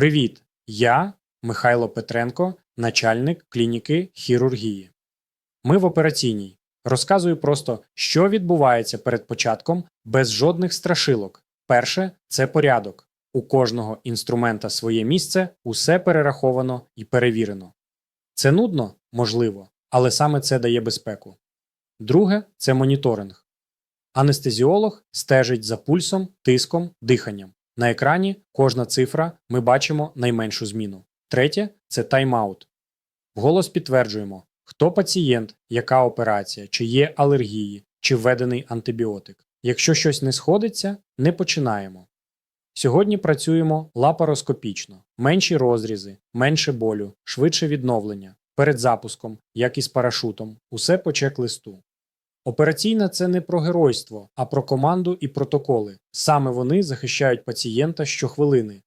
Привіт! Я Михайло Петренко, начальник клініки хірургії. Ми в операційній. Розказую просто, що відбувається перед початком без жодних страшилок. Перше це порядок. У кожного інструмента своє місце, усе перераховано і перевірено. Це нудно, можливо, але саме це дає безпеку. Друге це моніторинг. Анестезіолог стежить за пульсом, тиском, диханням. На екрані кожна цифра ми бачимо найменшу зміну. Третє це тайм-аут. Вголос підтверджуємо, хто пацієнт, яка операція, чи є алергії, чи введений антибіотик. Якщо щось не сходиться, не починаємо. Сьогодні працюємо лапароскопічно, менші розрізи, менше болю, швидше відновлення, перед запуском, як і з парашутом, усе по чек-листу. Операційна це не про геройство, а про команду і протоколи. Саме вони захищають пацієнта щохвилини.